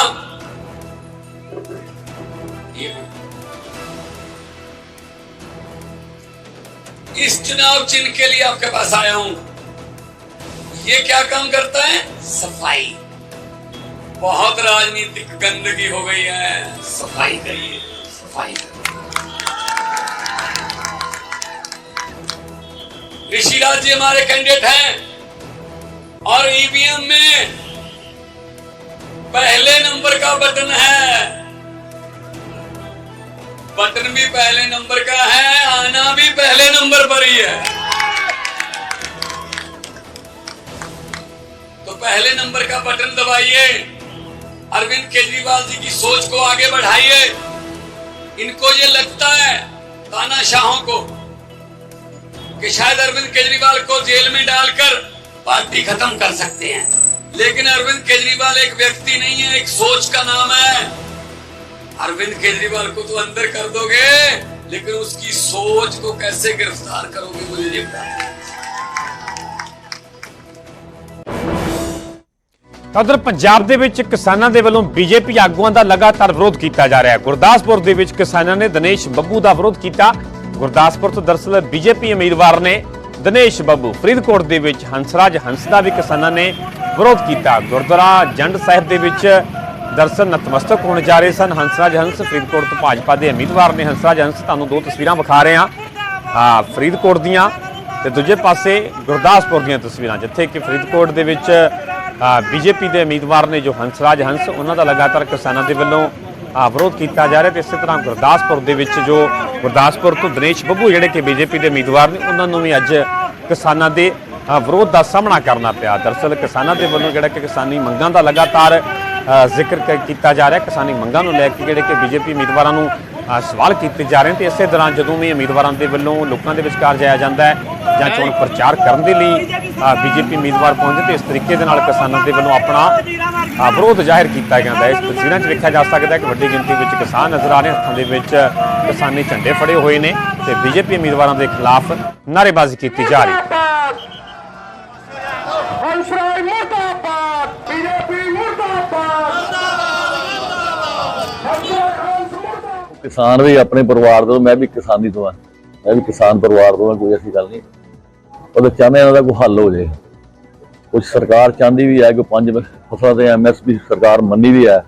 इस चुनाव चिन्ह के लिए आपके पास आया हूँ। ये क्या काम करता है? सफ़ाई। बहुत राजनीतिक गंदगी हो गई है। सफ़ाई करिए। सफ़ाई करिए। ऋषिराज जी हमारे कैंडिडेट हैं। और ईवीएम में पहले नंबर का बटन है। बटन भी पहले नंबर का है आना भी पहले नंबर पर ही है। पहले नंबर का बटन दबाइए। अरविंद केजरीवाल जी की सोच को आगे बढ़ाइए। इनको ये लगता है तानाशाहों को कि शायद अरविंद केजरीवाल को जेल में डालकर पार्टी खत्म कर सकते हैं। लेकिन अरविंद केजरीवाल एक व्यक्ति नहीं है, एक सोच का नाम है। अरविंद केजरीवाल को तो अंदर कर दोगे, लेकिन उसकी सोच को कैसे गिरफ़्तार करोगे मुझे नहीं पता। ਤਾਂ ਉਧਰ ਪੰਜਾਬ ਦੇ ਵਿੱਚ ਕਿਸਾਨਾਂ ਦੇ ਵੱਲੋਂ ਬੀਜੇਪੀ ਆਗੂਆਂ ਦਾ ਲਗਾਤਾਰ ਵਿਰੋਧ ਕੀਤਾ ਜਾ ਰਿਹਾ ਹੈ। ਗੁਰਦਾਸਪੁਰ ਦੇ ਵਿੱਚ ਕਿਸਾਨਾਂ ਨੇ ਦਿਨੇਸ਼ ਬੱਬੂ ਦਾ ਵਿਰੋਧ ਕੀਤਾ। ਗੁਰਦਾਸਪੁਰ ਤੋਂ ਦਰਸਲ ਬੀਜੇਪੀ ਉਮੀਦਵਾਰ ਨੇ ਦਿਨੇਸ਼ ਬੱਬੂ, ਫਰੀਦਕੋਟ ਦੇ ਵਿੱਚ ਹੰਸਰਾਜ ਹੰਸ ਦਾ ਵੀ ਕਿਸਾਨਾਂ ਨੇ ਵਿਰੋਧ ਕੀਤਾ। ਗੁਰਦੁਆਰਾ ਜੰਡ ਸਾਹਿਬ ਦੇ ਵਿੱਚ ਦਰਸ਼ਨ ਨਤਮਸਤਕ ਹੋਣ ਜਾ ਰਹੇ ਸਨ। ਹੰਸਰਾਜ ਹੰਸ, ਫਰੀਦਕੋਟ ਤੋਂ ਭਾਜਪਾ ਦੇ ਉਮੀਦਵਾਰ ਨੇ ਹੰਸਰਾਜ ਹੰਸ, ਤੁਹਾਨੂੰ ਦੋ ਤਸਵੀਰਾਂ ਵਿਖਾ ਰਹੇ ਹਾਂ। ਹਾਂ, ਫਰੀਦਕੋਟ ਦੀਆਂ ਤੇ ਦੂਜੇ ਪਾਸੇ ਗੁਰਦਾਸਪੁਰ ਦੀਆਂ ਤਸਵੀਰਾਂ, ਜਿੱਥੇ ਕਿ ਫਰੀਦਕੋਟ ਦੇ ਵਿੱਚ ਬੀਜੇਪੀ ਦੇ ਉਮੀਦਵਾਰ ਨੇ ਜੋ ਹੰਸਰਾਜ ਹੰਸ, ਉਹਨਾਂ ਦਾ ਲਗਾਤਾਰ ਕਿਸਾਨਾਂ ਦੇ ਵੱਲੋਂ ਵਿਰੋਧ ਕੀਤਾ ਜਾ ਰਿਹਾ ਤੇ ਇਸੇ ਤਰ੍ਹਾਂ ਗੁਰਦਾਸਪੁਰ ਦੇ ਵਿੱਚ ਜੋ ਗੁਰਦਾਸਪੁਰ ਤੋਂ ਦਿਨੇਸ਼ ਬੱਬੂ ਜਿਹੜੇ ਕਿ ਬੀਜੇਪੀ ਦੇ ਉਮੀਦਵਾਰ ਨੇ, ਉਹਨਾਂ ਨੂੰ ਵੀ ਅੱਜ ਕਿਸਾਨਾਂ ਦੇ ਵਿਰੋਧ ਦਾ ਸਾਹਮਣਾ ਕਰਨਾ ਪਿਆ। ਦਰਸਲ ਕਿਸਾਨਾਂ ਦੇ ਵੱਲੋਂ ਜਿਹੜਾ ਕਿ ਕਿਸਾਨੀ ਮੰਗਾਂ ਦਾ ਲਗਾਤਾਰ ਜ਼ਿਕਰ ਕੀਤਾ ਜਾ ਰਿਹਾ। ਕਿਸਾਨੀ ਮੰਗਾਂ ਨੂੰ ਲੈ ਕੇ ਜਿਹੜੇ ਕਿ ਬੀਜੇਪੀ ਉਮੀਦਵਾਰਾਂ ਨੂੰ ਸਵਾਲ ਕੀਤੇ ਜਾ ਰਹੇ ਨੇ ਤੇ ਇਸੇ ਦੌਰਾਨ ਜਦੋਂ ਵੀ ਉਮੀਦਵਾਰਾਂ ਦੇ ਵੱਲੋਂ ਲੋਕਾਂ ਦੇ ਵਿਚਕਾਰ ਜਾਇਆ ਜਾਂਦਾ ਹੈ ਜਾਂ ਚੋਣ ਪ੍ਰਚਾਰ ਕਰਨ ਦੇ ਲਈ ਬੀਜੇਪੀ ਉਮੀਦਵਾਰ ਪਹੁੰਚਦੇ ਤੇ ਇਸ ਤਰੀਕੇ ਦੇ ਨਾਲ ਕਿਸਾਨਾਂ ਦੇ ਵੱਲੋਂ ਆਪਣਾ ਵਿਰੋਧ ਜ਼ਾਹਿਰ ਕੀਤਾ ਜਾਂਦਾ ਹੈ। ਇਸ ਤਸਵੀਰਾਂ 'ਚ ਵੇਖਿਆ ਜਾ ਸਕਦਾ ਹੈ ਕਿ ਵੱਡੀ ਗਿਣਤੀ ਵਿੱਚ ਕਿਸਾਨ ਨਜ਼ਰ ਆ ਰਹੇ ਹੱਥਾਂ ਦੇ ਵਿੱਚ ਕਿਸਾਨੀ ਝੰਡੇ ਫੜੇ ਹੋਏ ਨੇ ਤੇ ਬੀਜੇਪੀ ਉਮੀਦਵਾਰਾਂ ਦੇ ਖਿਲਾਫ ਨਾਅਰੇਬਾਜ਼ੀ ਕੀਤੀ ਜਾ ਰਹੀ ਹੈ। ਕਿਸਾਨ ਵੀ ਆਪਣੇ ਪਰਿਵਾਰ ਤੋਂ, ਮੈਂ ਵੀ ਕਿਸਾਨੀ ਤੋਂ ਆ। ਮੈਂ ਵੀ ਕਿਸਾਨ ਪਰਿਵਾਰ ਤੋਂ ਆ, ਕੋਈ ਐਸੀ ਗੱਲ ਨਹੀਂ। ਉਹ ਚਾਹੁੰਦੇ ਇਹਨਾਂ ਦਾ ਕੋਈ ਹੱਲ ਹੋ ਜਾਏ ਕੁਝ ਸਰਕਾਰ ਚਾਹੁੰਦੀ ਵੀ ਹੈ ਕਿ ਪੰਜ ਫਸਲਾਂ ਤੇ ਐਮਐਸਪੀ ਸਰਕਾਰ ਮੰਨੀ ਵੀ ਹੈ।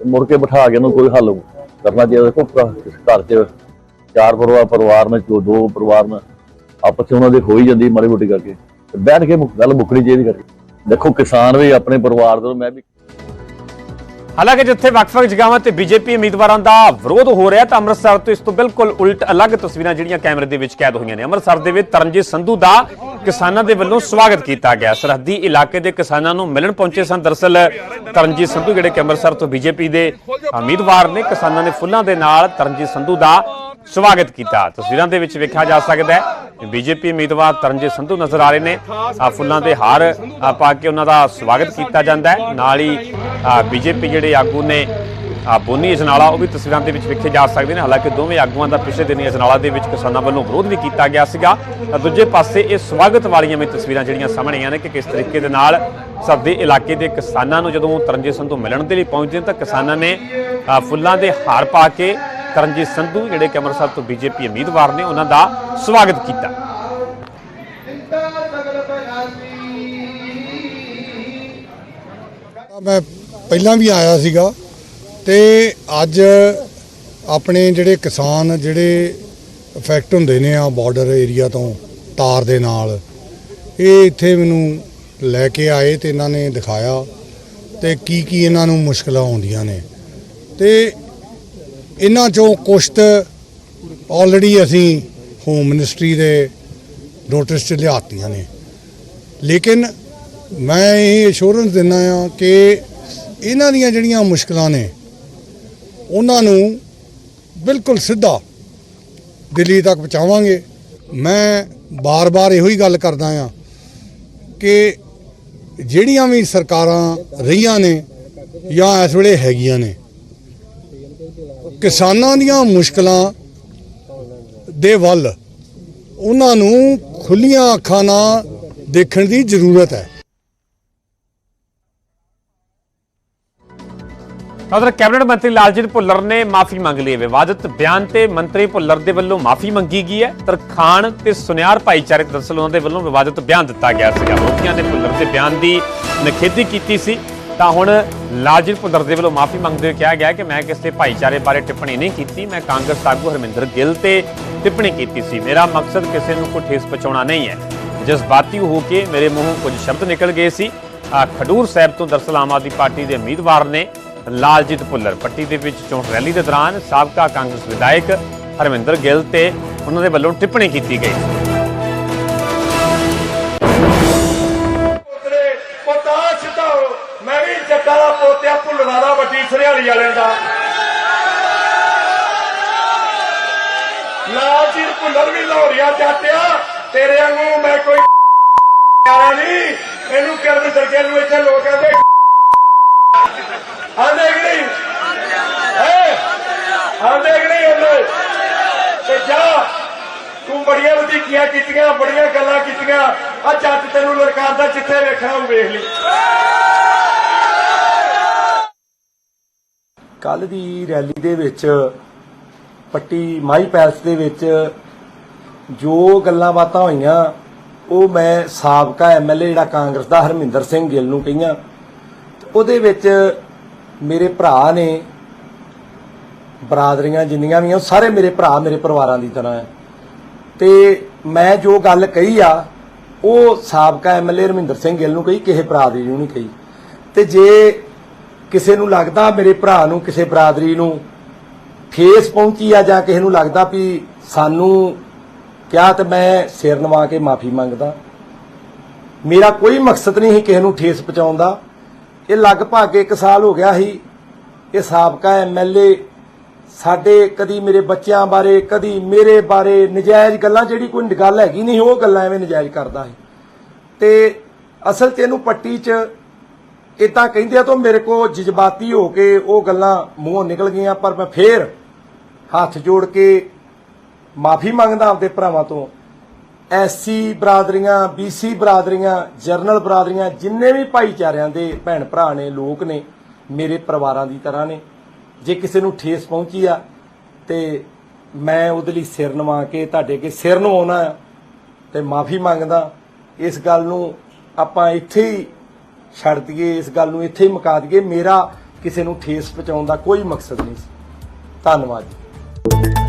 ਮੁੜ ਕੇ ਬਿਠਾ ਕੇ ਇਹਨੂੰ ਕੋਈ ਹੱਲ ਕਰਨਾ ਚਾਹੀਦਾ। ਦੇਖੋ, ਘਰ 'ਚ ਚਾਰ ਪਰਿਵਾਰ ਪਰਿਵਾਰ ਨੇ, ਜੋ ਦੋ ਪਰਿਵਾਰ ਨੇ, ਆਪਸ 'ਚ ਉਹਨਾਂ ਦੇ ਹੋ ਹੀ ਜਾਂਦੀ ਮਾੜੀ ਮੋਟੀ ਕਰਕੇ। ਬੈਠ ਕੇ ਗੱਲ ਮੁੱਕਣੀ ਚਾਹੀਦੀ ਕਰਕੇ। ਦੇਖੋ, ਕਿਸਾਨ ਵੀ ਆਪਣੇ ਪਰਿਵਾਰ ਤੋਂ, ਮੈਂ ਵੀ ਹਾਲਾਂਕਿ ਜਿੱਥੇ ਵੱਖ-ਵੱਖ ਜਗ੍ਹਾਵਾਂ ਤੇ ਬੀਜੇਪੀ ਉਮੀਦਵਾਰਾਂ ਦਾ ਵਿਰੋਧ ਹੋ ਰਿਹਾ ਤਾਂ ਅੰਮ੍ਰਿਤਸਰ ਤੋਂ ਇਸ ਤੋਂ ਬਿਲਕੁਲ ਉਲਟ ਅਲੱਗ ਤਸਵੀਰਾਂ ਜਿਹੜੀਆਂ ਕੈਮਰੇ ਦੇ ਵਿੱਚ ਕੈਦ ਹੋਈਆਂ ਨੇ। ਅੰਮ੍ਰਿਤਸਰ ਦੇ ਵਿੱਚ ਤਰਨਜੀਤ ਸੰਧੂ ਦਾ ਕਿਸਾਨਾਂ ਦੇ ਵੱਲੋਂ ਸਵਾਗਤ ਕੀਤਾ ਗਿਆ। ਸਰਹੱਦੀ ਇਲਾਕੇ ਦੇ ਕਿਸਾਨਾਂ ਨੂੰ ਮਿਲਣ ਪਹੁੰਚੇ ਸਨ। ਦਰਸਲ ਤਰਨਜੀਤ ਸੰਧੂ ਜਿਹੜੇ ਕਿ ਅੰਮ੍ਰਿਤਸਰ ਤੋਂ ਬੀਜੇਪੀ ਦੇ ਉਮੀਦਵਾਰ ਨੇ, ਕਿਸਾਨਾਂ ਨੇ ਫੁੱਲਾਂ ਦੇ ਨਾਲ ਤਰਨਜੀਤ ਸੰਧੂ ਦਾ ਸਵਾਗਤ ਕੀਤਾ। ਤਸਵੀਰਾਂ ਦੇ ਵਿੱਚ ਵੇਖਿਆ ਜਾ ਸਕਦਾ ਹੈ ਬੀਜੇਪੀ ਉਮੀਦਵਾਰ ਤਰਨਜੀਤ ਸੰਧੂ ਨਜ਼ਰ ਆ ਰਹੇ ਨੇ। ਫੁੱਲਾਂ ਦੇ ਹਾਰ ਪਾ ਕੇ ਉਹਨਾਂ ਦਾ ਸਵਾਗਤ ਕੀਤਾ ਜਾਂਦਾ ਹੈ। ਨਾਲ ਹੀ ਬੀਜੇਪੀ ਜਿਹੜੇ ਆਗੂ ਨੇ, ਆ ਬੋਨੀ ਅਜਨਾਲਾ, ਉਹ ਵੀ ਤਸਵੀਰਾਂ ਦੇ ਵਿੱਚ ਵੇਖੇ ਜਾ ਸਕਦੇ ਨੇ। ਹਾਲਾਂਕਿ ਦੋਵੇਂ ਆਗੂਆਂ ਦਾ ਪਿਛਲੇ ਦਿਨੀ ਅਜਨਾਲਾ ਦੇ ਵਿੱਚ ਕਿਸਾਨਾਂ ਵੱਲੋਂ ਵਿਰੋਧ ਵੀ ਕੀਤਾ ਗਿਆ ਸੀਗਾ। ਦੂਜੇ ਪਾਸੇ ਇਹ ਸਵਾਗਤ ਵਾਲੀਆਂ ਵੀ ਤਸਵੀਰਾਂ ਜਿਹੜੀਆਂ ਸਾਹਮਣੇ ਆਈਆਂ ਨੇ ਕਿ ਕਿਸ ਤਰੀਕੇ ਦੇ ਨਾਲ ਸਰਦੇ ਇਲਾਕੇ ਦੇ ਕਿਸਾਨਾਂ ਨੂੰ ਜਦੋਂ ਤਰਨਜੀਤ ਸੰਧੂ ਮਿਲਣ ਦੇ ਲਈ ਪਹੁੰਚਦੇ ਨੇ, ਤਾਂ ਕਿਸਾਨਾਂ ਨੇ ਫੁੱਲਾਂ ਦੇ ਹਾਰ ਪਾ ਕੇ ਕਰਨਜੀਤ ਸੰਧੂ, ਜਿਹੜੇ ਕਿ ਅੰਮ੍ਰਿਤਸਰ ਤੋਂ ਬੀਜੇਪੀ ਉਮੀਦਵਾਰ ਨੇ, ਉਹਨਾਂ ਦਾ ਸਵਾਗਤ ਕੀਤਾ। ਮੈਂ ਪਹਿਲਾਂ ਵੀ ਆਇਆ ਸੀਗਾ ਤੇ ਅੱਜ ਆਪਣੇ ਜਿਹੜੇ ਕਿਸਾਨ, ਜਿਹੜੇ ਇਫੈਕਟ ਹੁੰਦੇ ਨੇ ਆ ਬਾਰਡਰ ਏਰੀਆ ਤੋਂ ਤਾਰ ਦੇ ਨਾਲ, ਇਹ ਇੱਥੇ ਮੈਨੂੰ ਲੈ ਕੇ ਆਏ ਤੇ ਇਹਨਾਂ ਨੇ ਦਿਖਾਇਆ ਤੇ ਕੀ ਕੀ ਇਹਨਾਂ ਨੂੰ ਮੁਸ਼ਕਲਾਂ ਆਉਂਦੀਆਂ ਨੇ। ਤੇ ਇਹਨਾਂ ਚੋਂ ਕੁਛ ਆਲਰੇਡੀ ਅਸੀਂ ਹੋਮ ਮਿਨਿਸਟਰੀ ਦੇ ਨੋਟਿਸ 'ਚ ਲਿਆਤੀਆਂ ਨੇ। ਲੇਕਿਨ ਮੈਂ ਇਹ ਅਸ਼ੋਰੈਂਸ ਦਿੰਦਾ ਆ ਕਿ ਇਹਨਾਂ ਦੀਆਂ ਜਿਹੜੀਆਂ ਮੁਸ਼ਕਲਾਂ ਨੇ, ਉਹਨਾਂ ਨੂੰ ਬਿਲਕੁਲ ਸਿੱਧਾ ਦਿੱਲੀ ਤੱਕ ਪਹੁੰਚਾਵਾਂਗੇ। ਮੈਂ ਬਾਰ-ਬਾਰ ਇਹੋ ਹੀ ਗੱਲ ਕਰਦਾ ਆ ਕਿ ਜਿਹੜੀਆਂ ਵੀ ਸਰਕਾਰਾਂ ਰਹੀਆਂ ਨੇ ਜਾਂ ਇਸ ਵੇਲੇ ਹੈਗੀਆਂ ਨੇ ਕਿਸਾਨਾਂ ਦੀਆਂ ਮੁਸ਼ਕਲਾਂ ਦੇ ਵੱਲ ਉਹਨਾਂ ਨੂੰ ਖੁੱਲੀਆਂ ਅੱਖਾਂ ਨਾਲ ਦੇਖਣ ਦੀ ਜ਼ਰੂਰਤ ਹੈ। ਉਧਰ ਕੈਬਨਿਟ ਮੰਤਰੀ ਲਾਲਜੀਤ ਭੁੱਲਰ ਨੇ ਮਾਫੀ ਮੰਗ ਲਈ ਹੈ। ਵਿਵਾਦਤ ਬਿਆਨ ਤੇ ਮੰਤਰੀ ਭੁੱਲਰ ਦੇ ਵੱਲੋਂ ਮਾਫੀ ਮੰਗੀ ਗਈ ਹੈ। ਤਰਖਾਣ ਤੇ ਸੁਨਿਆਰ ਭਾਈਚਾਰੇ ਦਰਸਲ ਉਹਨਾਂ ਦੇ ਵੱਲੋਂ ਵਿਵਾਦਿਤ ਬਿਆਨ ਦਿੱਤਾ ਗਿਆ ਸੀਗਾ। ਮੁਖੀਆਂ ਦੇ ਭੁੱਲਰ ਦੇ ਬਿਆਨ ਦੀ ਨਿਖੇਧੀ ਕੀਤੀ ਸੀ। ਤਾਂ ਹੁਣ ਲਾਲਜੀਤ ਭੁੱਲਰ ਦੇ ਵੱਲੋਂ ਮਾਫੀ ਮੰਗਦੇ ਹੋਏ ਕਿਹਾ ਗਿਆ ਕਿ ਮੈਂ ਕਿਸੇ ਭਾਈਚਾਰੇ ਬਾਰੇ ਟਿੱਪਣੀ ਨਹੀਂ ਕੀਤੀ, ਮੈਂ ਕਾਂਗਰਸ ਆਗੂ ਹਰਮਿੰਦਰ ਗਿੱਲ ਤੇ ਟਿੱਪਣੀ ਕੀਤੀ ਸੀ। ਮੇਰਾ ਮਕਸਦ ਕਿਸੇ ਨੂੰ ਕੋਈ ਠੇਸ ਪਹੁੰਚਾਉਣਾ ਨਹੀਂ ਹੈ। ਜਜ਼ਬਾਤੀ ਹੋ ਕੇ ਮੇਰੇ ਮੂੰਹੋਂ ਕੁਝ ਸ਼ਬਦ ਨਿਕਲ ਗਏ ਸੀ। ਖਡੂਰ ਸਾਹਿਬ ਤੋਂ ਦਰਸਲ ਆਮ ਆਦਮੀ ਪਾਰਟੀ ਦੇ ਉਮੀਦਵਾਰ ਨੇ ਲਾਲਜੀਤ ਭੁੱਲਰ ਪੱਟੀ ਦੇ ਵਿੱਚ ਚੋਣ ਰੈਲੀ ਦੇ ਦੌਰਾਨ ਸਾਬਕਾ ਕਾਂਗਰਸ ਵਿਧਾਇਕ ਹਰਮਿੰਦਰ ਗਿੱਲ ਤੇ ਉਹਨਾਂ ਦੇ ਵੱਲੋਂ ਟਿੱਪਣੀ ਕੀਤੀ ਗਈ। ਵਾਲਿਆਂ ਦਾ। ਲਾਲਜੀਤ ਭੁੱਲਰ ਵੀ ਲਾਹੌਰੀਆ ਜਾਟਿਆ ਤੇਰੇ ਵਾਂਗੂ ਮੈਂ ਕੋਈ ਯਾਰਾ ਨਹੀਂ। ਇਹਨੂੰ ਕਰਨ ਦਰਗੇ ਨੂੰ ਇੱਥੇ ਲੋਕ ਕਹਿੰਦੇ ਆਂਦੇ ਕਿ ਨਹੀਂ? ਹੈ? ਆਂਦੇ ਕਿ ਨਹੀਂ ਆਂਦੇ ਤੇ ਜਾ, ਤੂੰ ਬੜੀਆਂ ਵਧੀਕੀਆਂ ਕੀਤੀਆਂ, ਬੜੀਆਂ ਗੱਲਾਂ ਕੀਤੀਆਂ। ਆ ਜੱਟ ਤੈਨੂੰ ਲੜਕਾਉਂਦਾ ਜਿੱਥੇ ਵੇਖਣਾ ਉਹ ਵੇਖ ਲਈ। ਕੱਲ ਦੀ ਰੈਲੀ ਦੇ ਵਿੱਚ, ਪੱਟੀ ਮਾਈ ਪੈਲਸ ਦੇ ਵਿੱਚ ਜੋ ਗੱਲਾਂ ਬਾਤਾਂ ਹੋਈਆਂ, ਉਹ ਮੈਂ ਸਾਬਕਾ ਐਮਐਲਏ ਜਿਹੜਾ ਕਾਂਗਰਸ ਦਾ ਹਰਮਿੰਦਰ ਸਿੰਘ ਗਿੱਲ ਨੂੰ ਕਹੀਆਂ। ਉਹਦੇ ਵਿੱਚ ਮੇਰੇ ਭਰਾ ਨੇ ਬਰਾਦਰੀਆਂ ਜਿੰਨੀਆਂ ਵੀ ਆ, ਉਹ ਸਾਰੇ ਮੇਰੇ ਭਰਾ ਮੇਰੇ ਪਰਿਵਾਰਾਂ ਦੀ ਤਰ੍ਹਾਂ ਹੈ ਤੇ ਮੈਂ ਜੋ ਗੱਲ ਕਹੀ ਆ, ਉਹ ਸਾਬਕਾ ਐਮਐਲਏ ਰਮਿੰਦਰ ਸਿੰਘ ਗਿੱਲ ਨੂੰ ਕਹੀ, ਕਿਸੇ ਭਰਾ ਬਰਾਦਰੀ ਨੂੰ ਨਹੀਂ ਕਹੀ। ਤੇ ਜੇ ਕਿਸੇ ਨੂੰ ਲੱਗਦਾ ਮੇਰੇ ਭਰਾ ਨੂੰ, ਕਿਸੇ ਬਰਾਦਰੀ ਨੂੰ ਠੇਸ ਪਹੁੰਚੀ ਆ ਜਾਂ ਕਿਸੇ ਨੂੰ ਲੱਗਦਾ ਵੀ ਸਾਨੂੰ ਕਿਹਾ ਤੇ ਮੈਂ ਸਿਰ ਨਵਾ ਕੇ ਮਾਫੀ ਮੰਗਦਾ। ਮੇਰਾ ਕੋਈ ਮਕਸਦ ਨਹੀਂ ਸੀ ਕਿਸੇ ਨੂੰ ਠੇਸ ਪਹੁੰਚਾਉਣ ਦਾ। ਇਹ ਲਗਭਗ 1 ਸਾਲ ਹੋ ਗਿਆ ਸੀ। ਇਹ ਸਾਬਕਾ ਐਮਐਲਏ ਸਾਡੇ ਕਦੀ ਮੇਰੇ ਬੱਚਿਆਂ ਬਾਰੇ, ਕਦੀ ਮੇਰੇ ਬਾਰੇ ਨਜਾਇਜ਼ ਗੱਲਾਂ, ਜਿਹੜੀ ਕੋਈ ਗੱਲ ਹੈਗੀ ਨਹੀਂ, ਉਹ ਗੱਲਾਂ ਐਵੇਂ ਨਜਾਇਜ਼ ਕਰਦਾ ਸੀ। ਤੇ ਅਸਲ 'ਚ ਇਹਨੂੰ ਪੱਟੀ 'ਚ ਇਦਾਂ ਕਹਿੰਦੇ ਆ, ਤਾਂ ਮੇਰੇ ਕੋ ਜਜ਼ਬਾਤੀ ਹੋ ਕੇ ਉਹ ਗੱਲਾਂ ਮੂੰਹੋਂ ਨਿਕਲ ਗਈਆਂ, ਪਰ ਮੈਂ ਫੇਰ ਹੱਥ ਜੋੜ ਕੇ ਮਾਫੀ ਮੰਗਦਾ ਆਪਦੇ ਭਰਾਵਾਂ ਤੋਂ। ਐਸਸੀ ਬਰਾਦਰੀਆਂ ਬੀਸੀ ਬਰਾਦਰੀਆਂ, ਜਰਨਲ ਬਰਾਦਰੀਆਂ, ਜਿੰਨੇ ਵੀ ਭਾਈਚਾਰਿਆਂ ਦੇ ਭੈਣ ਭਰਾ ਨੇ, ਲੋਕ ਨੇ, ਮੇਰੇ ਪਰਿਵਾਰਾਂ ਦੀ ਤਰ੍ਹਾਂ ਨੇ, ਜੇ ਕਿਸੇ ਨੂੰ ਠੇਸ ਪਹੁੰਚੀ ਆ, ਤੇ ਮੈਂ ਉਹਦੇ ਲਈ ਸਿਰ ਨਵਾ ਕੇ, ਤੁਹਾਡੇ ਅੱਗੇ ਸਿਰ ਨਵਾਉਣਾ ਆ ਤੇ ਮਾਫੀ ਮੰਗਦਾ। ਇਸ ਗੱਲ ਨੂੰ ਆਪਾਂ ਇੱਥੇ ਹੀ ਛੱਡ ਦਈਏ, ਇਸ ਗੱਲ ਨੂੰ ਇੱਥੇ ਹੀ ਮੁਕਾ ਦਈਏ। ਮੇਰਾ ਕਿਸੇ ਨੂੰ ਠੇਸ ਪਹੁੰਚਾਉਣ ਦਾ ਕੋਈ ਮਕਸਦ ਨਹੀਂ ਸੀ। ਧੰਨਵਾਦ ਜੀ।